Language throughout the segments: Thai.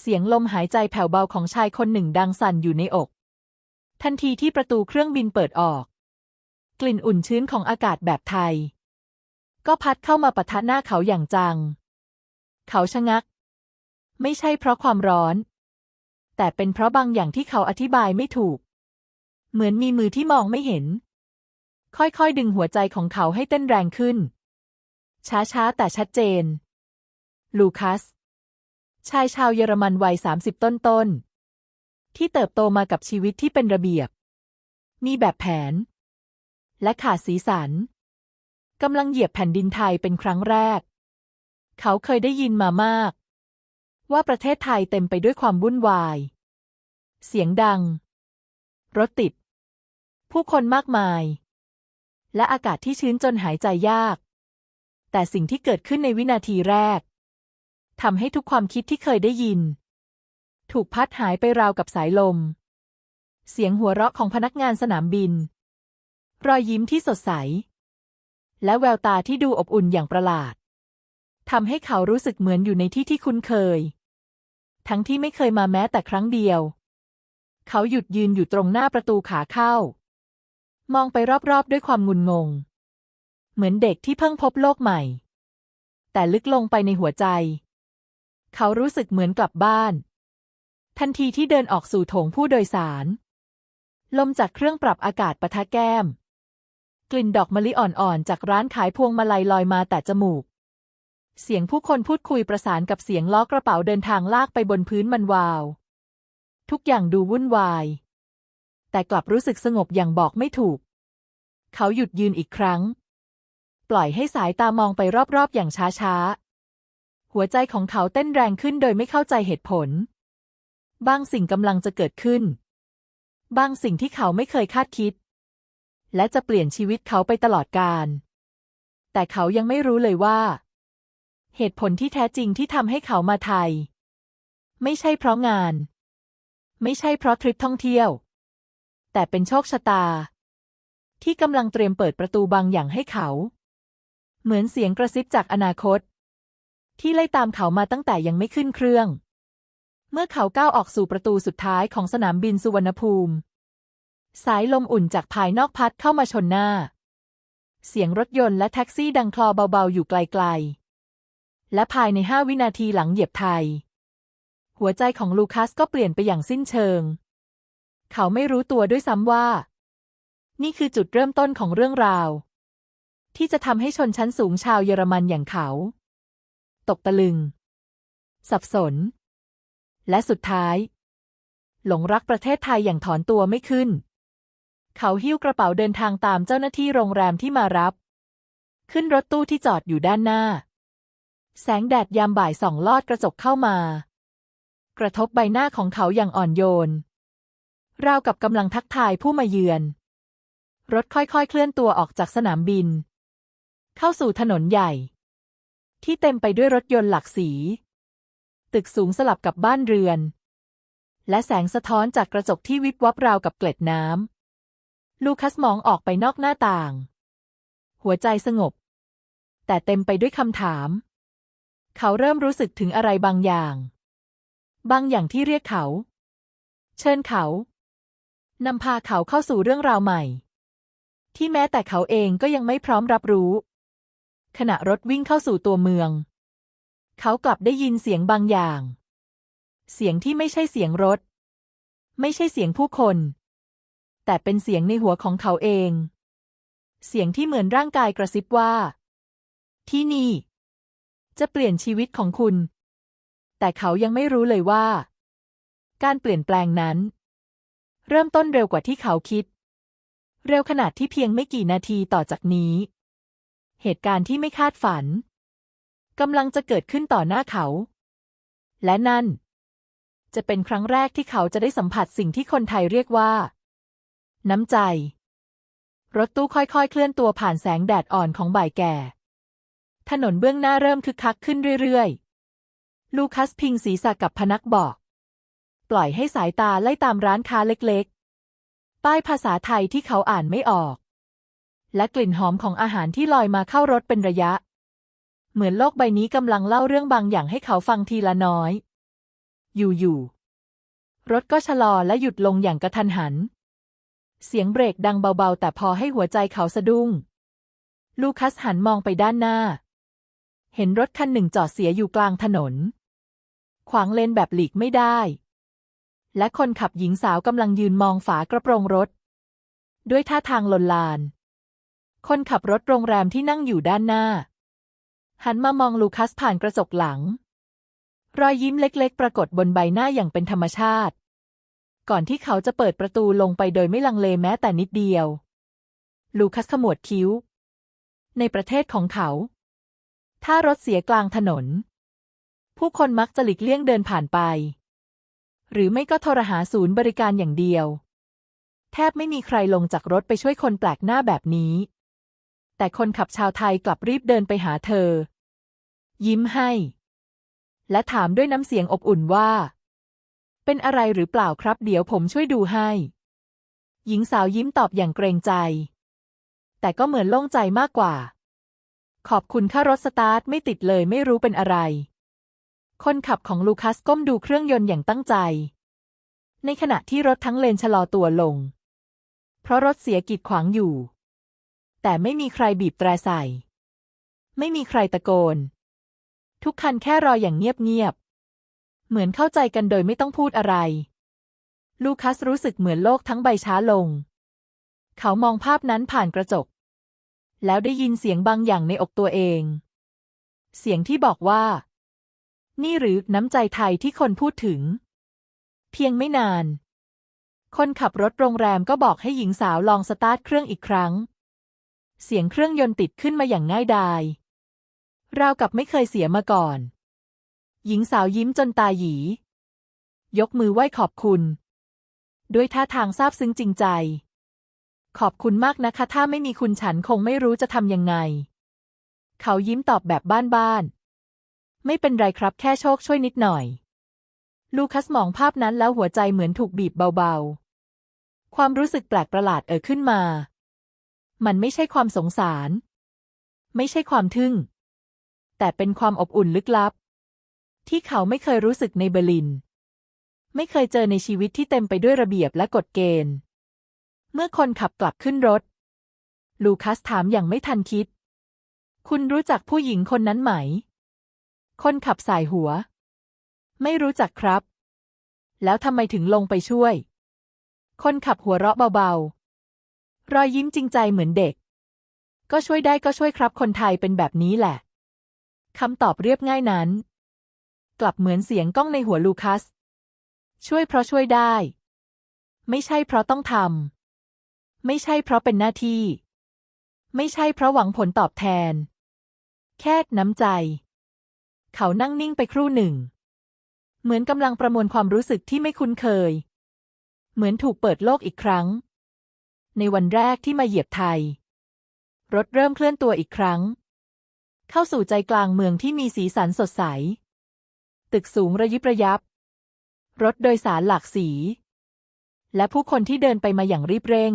เสียงลมหายใจแผ่วเบาของชายคนหนึ่งดังสั่นอยู่ในอก ทันทีที่ประตูเครื่องบินเปิดออก กลิ่นอุ่นชื้นของอากาศแบบไทย ก็พัดเข้ามาปะทะหน้าเขาอย่างจัง เขาชะงัก ไม่ใช่เพราะความร้อน แต่เป็นเพราะบางอย่างที่เขาอธิบายไม่ถูก เหมือนมีมือที่มองไม่เห็น ค่อยๆ ดึงหัวใจของเขาให้เต้นแรงขึ้น ช้าๆ แต่ชัดเจน ลูคัส ชายชาวเยอรมันวัยสามสิบต้นๆที่เติบโตมากับชีวิตที่เป็นระเบียบ มีแบบแผน และขาดสีสันกำลังเหยียบแผ่นดินไทยเป็นครั้งแรก เขาเคยได้ยินมามาก ว่าประเทศไทยเต็มไปด้วยความวุ่นวาย เสียงดัง รถติด ผู้คนมากมาย และอากาศที่ชื้นจนหายใจยาก แต่สิ่งที่เกิดขึ้นในวินาทีแรก ทำให้ทุกความคิดที่เคยได้ยิน ถูกพัดหายไปราวกับสายลม เสียงหัวเราะของพนักงานสนามบิน รอยยิ้มที่สดใส และแววตาที่ดูอบอุ่นอย่างประหลาดทำให้เขารู้สึกเหมือนอยู่ในที่ที่คุ้นเคย ทั้งที่ไม่เคยมาแม้แต่ครั้งเดียว เขาหยุดยืนอยู่ตรงหน้าประตูขาเข้า มองไปรอบๆด้วยความงุนงง เหมือนเด็กที่เพิ่งพบโลกใหม่ แต่ลึกลงไปในหัวใจ เขารู้สึกเหมือนกลับบ้าน ทันทีที่เดินออกสู่โถงผู้โดยสาร ลมจากเครื่องปรับอากาศปะทะแก้ม กลิ่นดอกมะลิอ่อนๆ จากร้านขายพวงมาลัยลอยมาแต่จมูก เสียงผู้คนพูดคุยประสานกับเสียงล้อกระเป๋าเดินทางลากไปบนพื้นมันวาว ทุกอย่างดูวุ่นวาย แต่กลับรู้สึกสงบอย่างบอกไม่ถูก เขาหยุดยืนอีกครั้ง ปล่อยให้สายตามองไปรอบๆอย่างช้าๆ หัวใจของเขาเต้นแรงขึ้นโดยไม่เข้าใจเหตุผล บางสิ่งกำลังจะเกิดขึ้น บางสิ่งที่เขาไม่เคยคาดคิด และจะเปลี่ยนชีวิตเขาไปตลอดกาลแต่เขายังไม่รู้เลยว่า เหตุผลที่แท้จริงที่ทำให้เขามาไทย ไม่ใช่เพราะงาน ไม่ใช่เพราะทริปท่องเที่ยว แต่เป็นโชคชะตา ที่กำลังเตรียมเปิดประตูบางอย่างให้เขา เหมือนเสียงกระซิบจากอนาคต ที่ไล่ตามเขามาตั้งแต่ยังไม่ขึ้นเครื่อง เมื่อเขาก้าวออกสู่ประตูสุดท้ายของสนามบินสุวรรณภูมิ สายลมอุ่นจากภายนอกพัดเข้ามาชนหน้า เสียงรถยนต์และแท็กซี่ดังคลอเบาๆอยู่ไกลๆ และภายในห้าวินาทีหลังเหยียบไทย หัวใจของลูคัสก็เปลี่ยนไปอย่างสิ้นเชิง เขาไม่รู้ตัวด้วยซ้ำว่า นี่คือจุดเริ่มต้นของเรื่องราวที่จะทำให้ชนชั้นสูงชาวเยอรมันอย่างเขา ตกตะลึง สับสน และสุดท้าย หลงรักประเทศไทยอย่างถอนตัวไม่ขึ้น เขาหิ้วกระเป๋าเดินทางตามเจ้าหน้าที่โรงแรมที่มารับ ขึ้นรถตู้ที่จอดอยู่ด้านหน้า แสงแดดยามบ่ายส่องลอดกระจกเข้ามา กระทบใบหน้าของเขาอย่างอ่อนโยน ราวกับกำลังทักทายผู้มาเยือน รถค่อยๆเคลื่อนตัวออกจากสนามบิน เข้าสู่ถนนใหญ่ ที่เต็มไปด้วยรถยนต์หลากสี ตึกสูงสลับกับบ้านเรือน และแสงสะท้อนจากกระจกที่วิบวับราวกับเกล็ดน้ำ ลูคัสมองออกไปนอกหน้าต่าง หัวใจสงบ แต่เต็มไปด้วยคำถาม เขาเริ่มรู้สึกถึงอะไรบางอย่าง บางอย่างที่เรียกเขา เชิญเขานำพาเขาเข้าสู่เรื่องราวใหม่ ที่แม้แต่เขาเองก็ยังไม่พร้อมรับรู้ ขณะรถวิ่งเข้าสู่ตัวเมือง เขากลับได้ยินเสียงบางอย่าง เสียงที่ไม่ใช่เสียงรถ ไม่ใช่เสียงผู้คน แต่เป็นเสียงในหัวของเขาเอง เสียงที่เหมือนร่างกายกระซิบว่า ที่นี่ จะเปลี่ยนชีวิตของคุณ แต่เขายังไม่รู้เลยว่า การเปลี่ยนแปลงนั้น เริ่มต้นเร็วกว่าที่เขาคิด เร็วขนาดที่เพียงไม่กี่นาทีต่อจากนี้ เหตุการณ์ที่ไม่คาดฝันกำลังจะเกิดขึ้นต่อหน้าเขา และนั่น จะเป็นครั้งแรกที่เขาจะได้สัมผัสสิ่งที่คนไทยเรียกว่า น้ำใจ รถตู้ค่อยๆ เคลื่อนตัวผ่านแสงแดดอ่อนของบ่ายแก่ ถนนเบื้องหน้าเริ่มคึกคักขึ้นเรื่อยๆ ลูคัสพิงศีรษะกับพนักบอก ปล่อยให้สายตาไล่ตามร้านค้าเล็กๆ ป้ายภาษาไทยที่เขาอ่านไม่ออก และกลิ่นหอมของอาหารที่ลอยมาเข้ารถเป็นระยะ เหมือนโลกใบนี้กำลังเล่าเรื่องบางอย่างให้เขาฟังทีละน้อย อยู่ๆรถก็ชะลอและหยุดลงอย่างกระทันหัน เสียงเบรกดังเบาๆ แต่พอให้หัวใจเขาสะดุ้ง ลูคัสหันมองไปด้านหน้า เห็นรถคันหนึ่งจอดเสียอยู่กลางถนน ขวางเลนแบบหลีกไม่ได้ และคนขับหญิงสาวกำลังยืนมองฝากระโปรงรถ ด้วยท่าทางลนลาน คนขับรถโรงแรมที่นั่งอยู่ด้านหน้า หันมามองลูคัสผ่านกระจกหลัง รอยยิ้มเล็กๆ ปรากฏบนใบหน้าอย่างเป็นธรรมชาติ ก่อนที่เขาจะเปิดประตูลงไปโดยไม่ลังเลแม้แต่นิดเดียว ลูคัสขมวดคิ้ว ในประเทศของเขา ถ้ารถเสียกลางถนน ผู้คนมักจะหลีกเลี่ยงเดินผ่านไป หรือไม่ก็โทรหาศูนย์บริการอย่างเดียว แทบไม่มีใครลงจากรถไปช่วยคนแปลกหน้าแบบนี้ แต่คนขับชาวไทยกลับรีบเดินไปหาเธอ ยิ้มให้ และถามด้วยน้ำเสียงอบอุ่นว่า เป็นอะไรหรือเปล่าครับ เดี๋ยวผมช่วยดูให้ หญิงสาวยิ้มตอบอย่างเกรงใจ แต่ก็เหมือนโล่งใจมากกว่า ขอบคุณค่ารถสตาร์ทไม่ติดเลยไม่รู้เป็นอะไร คนขับของลูคัสก้มดูเครื่องยนต์อย่างตั้งใจ ในขณะที่รถทั้งเลนชะลอตัวลง เพราะรถเสียกีดขวางอยู่ แต่ไม่มีใครบีบแตรใส่ ไม่มีใครตะโกน ทุกคันแค่รออย่างเงียบๆ เหมือนเข้าใจกันโดยไม่ต้องพูดอะไร ลูคัสรู้สึกเหมือนโลกทั้งใบช้าลง เขามองภาพนั้นผ่านกระจก แล้วได้ยินเสียงบางอย่างในอกตัวเอง เสียงที่บอกว่า นี่หรือน้ำใจไทยที่คนพูดถึง เพียงไม่นาน คนขับรถโรงแรมก็บอกให้หญิงสาวลองสตาร์ทเครื่องอีกครั้ง เสียงเครื่องยนต์ติดขึ้นมาอย่างง่ายดายราวกับไม่เคยเสียมาก่อน หญิงสาวยิ้มจนตาหยี ยกมือไหว้ขอบคุณ ด้วยท่าทางซาบซึ้งจริงใจ ขอบคุณมากนะคะ ถ้าไม่มีคุณฉันคงไม่รู้จะทำยังไง เขายิ้มตอบแบบบ้านๆ ไม่เป็นไรครับแค่โชคช่วยนิดหน่อย ลูคัสมองภาพนั้นแล้วหัวใจเหมือนถูกบีบเบาๆ ความรู้สึกแปลกประหลาดเอ่อขึ้นมา มันไม่ใช่ความสงสาร ไม่ใช่ความทึ่ง แต่เป็นความอบอุ่นลึกลับ ที่เขาไม่เคยรู้สึกในเบอร์ลิน ไม่เคยเจอในชีวิตที่เต็มไปด้วยระเบียบและกฎเกณฑ์ เมื่อคนขับกลับขึ้นรถ ลูคัสถามอย่างไม่ทันคิด คุณรู้จักผู้หญิงคนนั้นไหม คนขับสายหัว ไม่รู้จักครับ แล้วทำไมถึงลงไปช่วย คนขับหัวเราะเบาๆ รอยยิ้มจริงใจเหมือนเด็ก ก็ช่วยได้ก็ช่วยครับ คนไทยเป็นแบบนี้แหละคำตอบเรียบง่ายนั้น กลับเหมือนเสียงก้องในหัวลูคัส ช่วยเพราะช่วยได้ ไม่ใช่เพราะต้องทำไม่ใช่เพราะเป็นหน้าที่ ไม่ใช่เพราะหวังผลตอบแทน แค่น้ำใจ เขานั่งนิ่งไปครู่หนึ่ง เหมือนกำลังประมวลความรู้สึกที่ไม่คุ้นเคย เหมือนถูกเปิดโลกอีกครั้ง ในวันแรกที่มาเหยียบไทย รถเริ่มเคลื่อนตัวอีกครั้ง เข้าสู่ใจกลางเมืองที่มีสีสันสดใส ตึกสูงระยิบระยับ รถโดยสารหลากสี และผู้คนที่เดินไปมาอย่างรีบเร่ง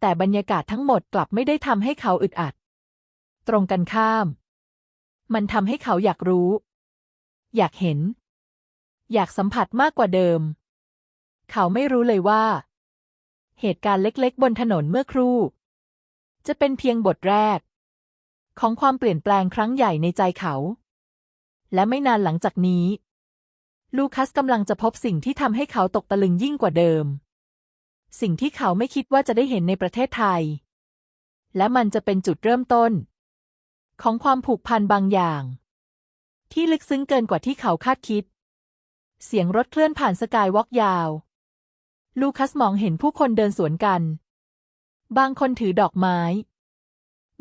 แต่บรรยากาศทั้งหมดกลับไม่ได้ทำให้เขาอึดอัด ตรงกันข้าม มันทำให้เขาอยากรู้ อยากเห็น อยากสัมผัสมากกว่าเดิม เขาไม่รู้เลยว่า เหตุการณ์เล็กๆ บนถนนเมื่อครู่ จะเป็นเพียงบทแรก ของความเปลี่ยนแปลงครั้งใหญ่ในใจเขา และไม่นานหลังจากนี้ ลูคัสกำลังจะพบสิ่งที่ทำให้เขาตกตะลึงยิ่งกว่าเดิม สิ่งที่เขาไม่คิดว่าจะได้เห็นในประเทศไทย และมันจะเป็นจุดเริ่มต้น ของความผูกพันบางอย่าง ที่ลึกซึ้งเกินกว่าที่เขาคาดคิด เสียงรถเคลื่อนผ่านสกายวอล์กยาว ลูคัสมองเห็นผู้คนเดินสวนกัน บางคนถือดอกไม้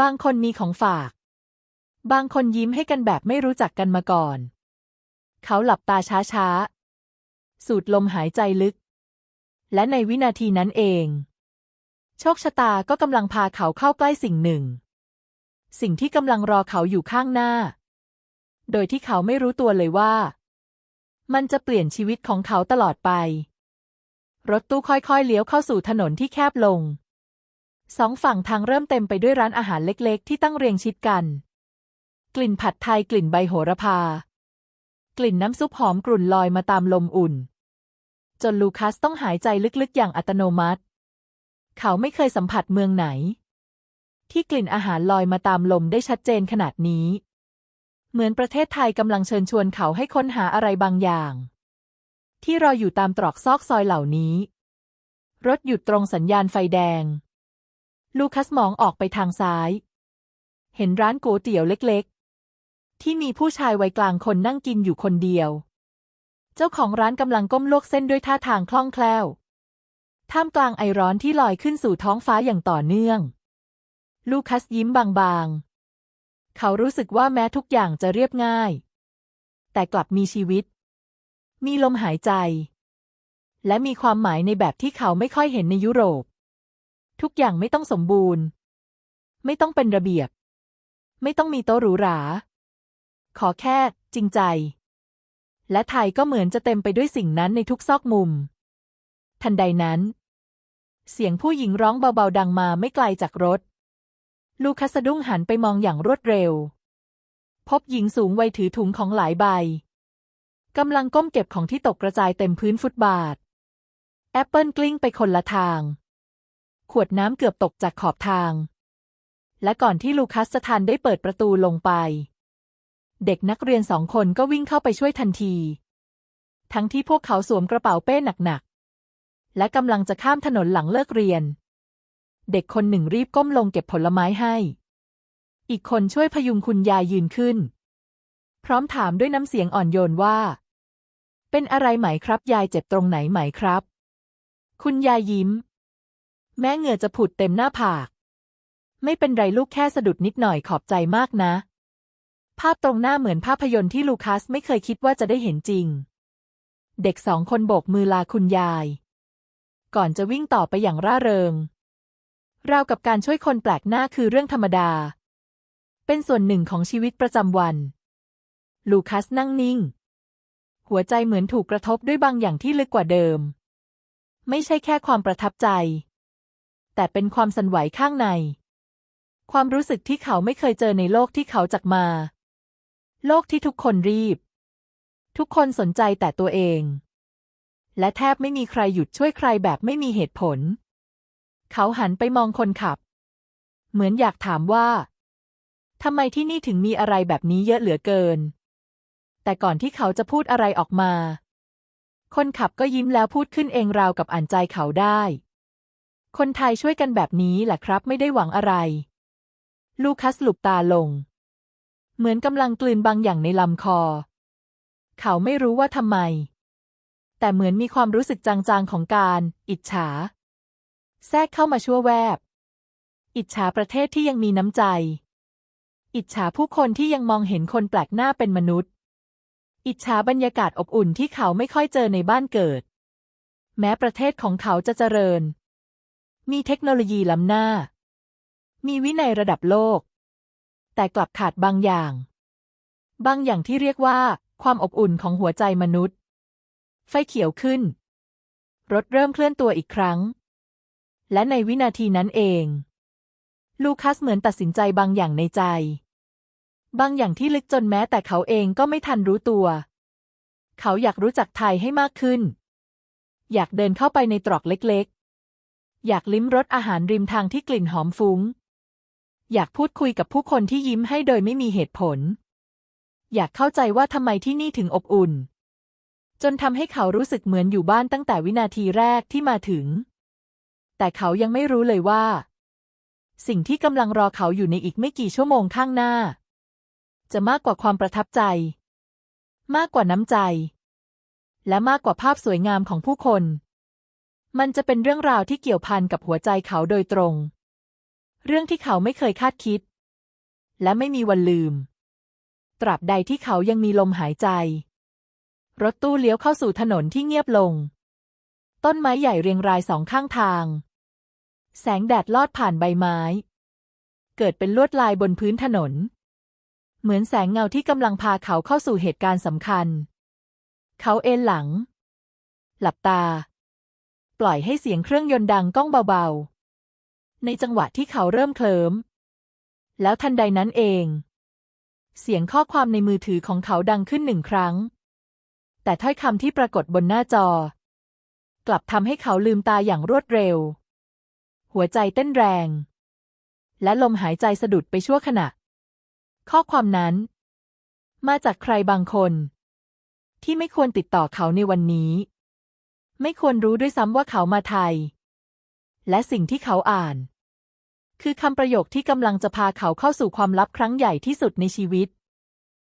บางคนมีของฝาก บางคนยิ้มให้กันแบบไม่รู้จักกันมาก่อน เขาหลับตาช้าๆ สูดลมหายใจลึก และในวินาทีนั้นเอง โชคชะตาก็กำลังพาเขาเข้าใกล้สิ่งหนึ่ง สิ่งที่กำลังรอเขาอยู่ข้างหน้า โดยที่เขาไม่รู้ตัวเลยว่า มันจะเปลี่ยนชีวิตของเขาตลอดไป รถตู้ค่อยๆ เลี้ยวเข้าสู่ถนนที่แคบลง สองฝั่งทางเริ่มเต็มไปด้วยร้านอาหารเล็กๆ ที่ตั้งเรียงชิดกัน กลิ่นผัดไทยกลิ่นใบโหระพา กลิ่นน้ำซุปหอมกรุ่นลอยมาตามลมอุ่น จนลูคัสต้องหายใจลึกๆ อย่างอัตโนมัติ เขาไม่เคยสัมผัสเมืองไหน ที่กลิ่นอาหารลอยมาตามลมได้ชัดเจนขนาดนี้ เหมือนประเทศไทยกำลังเชิญชวนเขาให้ค้นหาอะไรบางอย่าง ที่รออยู่ตามตรอกซอกซอยเหล่านี้ รถหยุดตรงสัญญาณไฟแดง ลูคัสมองออกไปทางซ้าย เห็นร้านก๋วยเตี๋ยวเล็กๆ ที่มีผู้ชายวัยกลางคนนั่งกินอยู่คนเดียว เจ้าของร้านกำลังก้มลวกเส้นด้วยท่าทางคล่องแคล่ว ท่ามกลางไอร้อนที่ลอยขึ้นสู่ท้องฟ้าอย่างต่อเนื่อง ลูคัสยิ้มบางๆ เขารู้สึกว่าแม้ทุกอย่างจะเรียบง่าย แต่กลับมีชีวิต มีลมหายใจ และมีความหมายในแบบที่เขาไม่ค่อยเห็นในยุโรป ทุกอย่างไม่ต้องสมบูรณ์ ไม่ต้องเป็นระเบียบ ไม่ต้องมีโต๊ะหรูหรา ขอแค่จริงใจ และไทยก็เหมือนจะเต็มไปด้วยสิ่งนั้นในทุกซอกมุม ทันใดนั้น เสียงผู้หญิงร้องเบาๆดังมาไม่ไกลจากรถ ลูคัสสะดุ้งหันไปมองอย่างรวดเร็ว พบหญิงสูงวัยถือถุงของหลายใบ กำลังก้มเก็บของที่ตกกระจายเต็มพื้นฟุตบาท แอปเปิลกลิ้งไปคนละทาง ขวดน้ำเกือบตกจากขอบทาง และก่อนที่ลูคัสจะทันได้เปิดประตูลงไป เด็กนักเรียนสองคนก็วิ่งเข้าไปช่วยทันที ทั้งที่พวกเขาสวมกระเป๋าเป้หนักๆ และกำลังจะข้ามถนนหลังเลิกเรียน เด็กคนหนึ่งรีบก้มลงเก็บผลไม้ให้ อีกคนช่วยพยุงคุณยายยืนขึ้น พร้อมถามด้วยน้ำเสียงอ่อนโยนว่า เป็นอะไรไหมครับ ยายเจ็บตรงไหนไหมครับ คุณยายยิ้ม แม้เหงื่อจะผุดเต็มหน้าผาก ไม่เป็นไรลูกแค่สะดุดนิดหน่อยขอบใจมากนะ ภาพตรงหน้าเหมือนภาพยนตร์ที่ลูคัสไม่เคยคิดว่าจะได้เห็นจริง เด็กสองคนโบกมือลาคุณยาย ก่อนจะวิ่งต่อไปอย่างร่าเริง ราวกับการช่วยคนแปลกหน้าคือเรื่องธรรมดา เป็นส่วนหนึ่งของชีวิตประจำวัน ลูคัสนั่งนิ่ง หัวใจเหมือนถูกกระทบด้วยบางอย่างที่ลึกกว่าเดิม ไม่ใช่แค่ความประทับใจ แต่เป็นความสั่นไหวข้างใน ความรู้สึกที่เขาไม่เคยเจอในโลกที่เขาจากมา โลกที่ทุกคนรีบ ทุกคนสนใจแต่ตัวเอง และแทบไม่มีใครหยุดช่วยใครแบบไม่มีเหตุผล เขาหันไปมองคนขับ เหมือนอยากถามว่าทำไมที่นี่ถึงมีอะไรแบบนี้เยอะเหลือเกิน แต่ก่อนที่เขาจะพูดอะไรออกมา คนขับก็ยิ้มแล้วพูดขึ้นเองราวกับอ่านใจเขาได้ คนไทยช่วยกันแบบนี้แหละครับไม่ได้หวังอะไร ลูคัสหลุบตาลง เหมือนกำลังกลืนบางอย่างในลำคอ เขาไม่รู้ว่าทำไม แต่เหมือนมีความรู้สึกจางๆของการ อิจฉา แทรกเข้ามาชั่วแวบ อิจฉาประเทศที่ยังมีน้ำใจ อิจฉาผู้คนที่ยังมองเห็นคนแปลกหน้าเป็นมนุษย์ อิจฉาบรรยากาศอบอุ่นที่เขาไม่ค่อยเจอในบ้านเกิด แม้ประเทศของเขาจะเจริญ มีเทคโนโลยีล้ำหน้า มีวินัยระดับโลก แต่กลับขาดบางอย่าง บางอย่างที่เรียกว่า ความอบอุ่นของหัวใจมนุษย์ ไฟเขียวขึ้น รถเริ่มเคลื่อนตัวอีกครั้ง และในวินาทีนั้นเอง ลูคัสเหมือนตัดสินใจบางอย่างในใจ บางอย่างที่ลึกจนแม้แต่เขาเองก็ไม่ทันรู้ตัว เขาอยากรู้จักไทยให้มากขึ้น อยากเดินเข้าไปในตรอกเล็กๆ อยากลิ้มรสอาหารริมทางที่กลิ่นหอมฟุ้ง อยากพูดคุยกับผู้คนที่ยิ้มให้โดยไม่มีเหตุผล อยากเข้าใจว่าทำไมที่นี่ถึงอบอุ่น จนทำให้เขารู้สึกเหมือนอยู่บ้านตั้งแต่วินาทีแรกที่มาถึง แต่เขายังไม่รู้เลยว่า สิ่งที่กำลังรอเขาอยู่ในอีกไม่กี่ชั่วโมงข้างหน้า จะมากกว่าความประทับใจ มากกว่าน้ำใจ และมากกว่าภาพสวยงามของผู้คน มันจะเป็นเรื่องราวที่เกี่ยวพันกับหัวใจเขาโดยตรง เรื่องที่เขาไม่เคยคาดคิด และไม่มีวันลืม ตราบใดที่เขายังมีลมหายใจ รถตู้เลี้ยวเข้าสู่ถนนที่เงียบลง ต้นไม้ใหญ่เรียงรายสองข้างทาง แสงแดดลอดผ่านใบไม้ เกิดเป็นลวดลายบนพื้นถนน เหมือนแสงเงาที่กำลังพาเขาเข้าสู่เหตุการณ์สำคัญ เขาเอนหลัง หลับตา ปล่อยให้เสียงเครื่องยนต์ดังก้องเบาๆ ในจังหวะที่เขาเริ่มเคลิ้ม แล้วทันใดนั้นเอง เสียงข้อความในมือถือของเขาดังขึ้นหนึ่งครั้ง แต่ถ้อยคำที่ปรากฏบนหน้าจอ กลับทำให้เขาลืมตาอย่างรวดเร็ว หัวใจเต้นแรง และลมหายใจสะดุดไปชั่วขณะ ข้อความนั้น มาจากใครบางคน ที่ไม่ควรติดต่อเขาในวันนี้ ไม่ควรรู้ด้วยซ้ำว่าเขามาไทย และสิ่งที่เขาอ่าน คือคำประโยคที่กำลังจะพาเขาเข้าสู่ความลับครั้งใหญ่ที่สุดในชีวิต